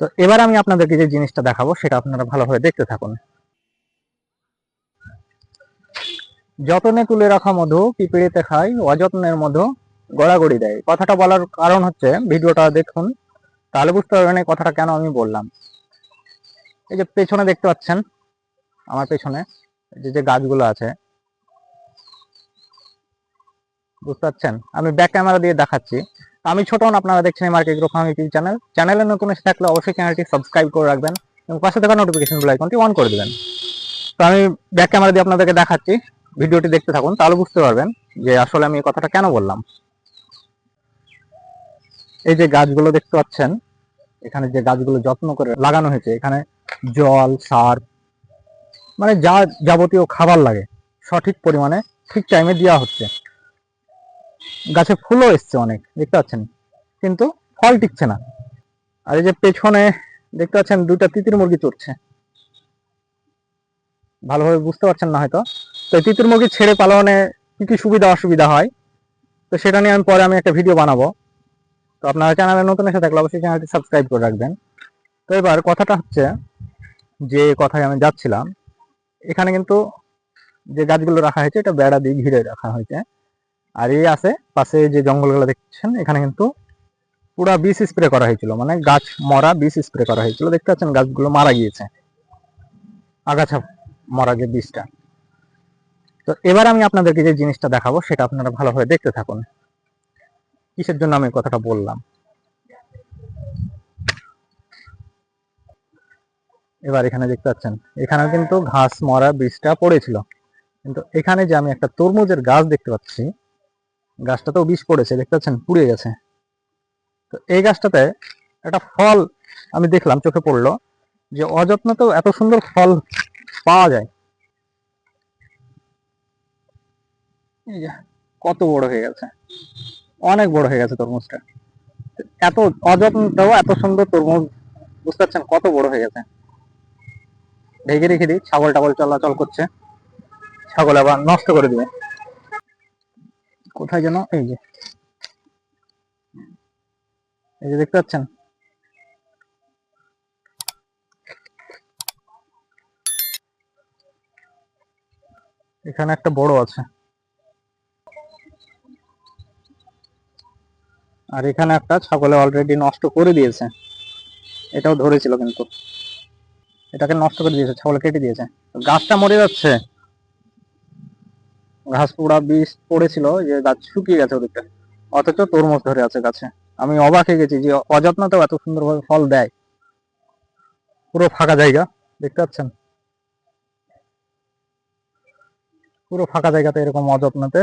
তো এবার আমি আপনাদেরকে যে জিনিসটা দেখাবো, সেটা আপনারা ভালোভাবে দেখতে থাকুন। যতনে তুলে রাখা মধু, পিঁপড়েতে খায় অযত্নের মধু গড়াগড়ি দেয়। কথাটা বলার কারণ হচ্ছে, ভিডিওটা দেখুন, তাহলে বুঝতে পারবেন এই কথাটা কেন আমি বললাম। এই যে পেছনে দেখতে পাচ্ছেন, আমার পেছনে যে যে গাছগুলো আছে। বুঝতে পারছেন? আমি ব্যাক ক্যামেরা দিয়ে দেখাচ্ছি। আমি ছোটন আপনারা দেখছেন market grow farm YouTube channel. চ্যানেলে নতুন এসে থাকলে অবশ্যই চ্যানেলটি সাবস্ক্রাইব করে রাখবেন এবং পাশে থাকা নোটিফিকেশন বেল আইকনটি অন করে দেবেন। তো আমি ব্যাক ক্যামেরা দিয়ে আপনাদেরকে দেখাচ্ছি। ভিডিওটি দেখতে থাকুন, তাহলে বুঝতে পারবেন যে আসলে আমি এই কথাটা কেন বললাম। এই যে গাছগুলো দেখতে পাচ্ছেন, এখানে যে গাছগুলো যত্ন করে লাগানো হয়েছে, এখানে জল, সার মানে যা যাবতীয় খাবার লাগে, সঠিক পরিমাণে ঠিক টাইমে দেওয়া হচ্ছে। গাছে ফুলও এসছে অনেক, দেখতে পাচ্ছেন? কিন্তু ফল টিকছে না। আর এই যে পেছনে দেখতে পাচ্ছেন দুইটা তিতির মুরগি চড়ছে। ভালোভাবে বুঝতে পারছেন না হয়তো। তো এই তিতির মুরগি ছেড়ে পালনে কি কি সুবিধা অসুবিধা হয়? তো সেটা নিয়ে আমি পরে আমি একটা ভিডিও বানাবো। তো আপনারা চ্যানেলে নতুন এসে থাকলে অবশ্যই চ্যানেলটি সাবস্ক্রাইব করে রাখবেন। তো এবার কথাটা হচ্ছে যে কথায় আমি যাচ্ছিলাম, এখানে কিন্তু যে গাছগুলো রাখা হয়েছে, এটা বেড়া দিয়ে ঘিরে রাখা হয়েছে। আর এই আছে, পাশে যে জঙ্গলগুলো দেখছেন, এখানে কিন্তু পুরা বিষ স্প্রে করা হয়েছিল মানে গাছ, মরা বিষ স্প্রে করা হয়েছিল। দেখতে পাচ্ছেন গাছগুলো মারা গিয়েছে, আগাছা মরা যে বীজটা। তো এবার আমি আপনাদেরকে যে জিনিসটা দেখাবো, সেটা আপনারা ভালোভাবে দেখতে থাকুন। কিসের জন্য আমি কথাটা বললাম? এবার এখানে দেখতে পাচ্ছেন এখানে কিন্তু ঘাস, মরা বীজটা পড়েছিল। কিন্তু এখানে যে আমি একটা তরমুজের গাছ দেখতে পাচ্ছি গাছটাতেও বিষ পড়েছে, দেখতে পাচ্ছেন? পুড়ে গেছে। তো এই গাছটাতে একটা ফল আমি দেখলাম, চোখে পড়ল, যে অযত্নতেও এত সুন্দর ফল পাওয়া যায়। কত বড় হয়ে গেছে। অনেক বড় হয়ে গেছে তরমুজটা। এত অযত্নটাও এত সুন্দর তরমুজ, বুঝতে পারছেন? কত বড় হয়ে গেছে। ঢেকে রেখে দিই ছাগল টাগল চলাচল করছে। ছাগল আবার নষ্ট করে দিবে। কোথায় যেন? এই যে। এই যে দেখতে পাচ্ছেন? এখানে একটা বড় আছে। আর এখানে একটা ছাগলে অলরেডি নষ্ট করে দিয়েছে। এটাও ধরেছিল কিন্তু। এটাকে নষ্ট করে দিয়েছে, ছাগলে কেটে দিয়েছে। গাছটা মরে যাচ্ছে। ঘাস পোড়া বীজ পড়েছিল যে গাছ শুকিয়ে গেছে ওদিকটা। অথচ তরমুজ ধরে আছে গাছে। আমি অবাক হয়ে গেছি যে অযত্নতেও এত সুন্দরভাবে ফল দেয়। পুরো ফাঁকা জায়গা, দেখতে পাচ্ছেন? পুরো ফাঁকা জায়গাতে এরকম অযত্নতে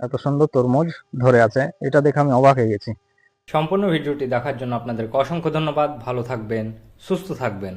এত সুন্দর তরমুজ ধরে আছে। এটা দেখে আমি অবাক হয়ে গেছি। সম্পূর্ণ ভিডিওটি দেখার জন্য আপনাদেরকে অসংখ্য ধন্যবাদ। ভালো থাকবেন, সুস্থ থাকবেন।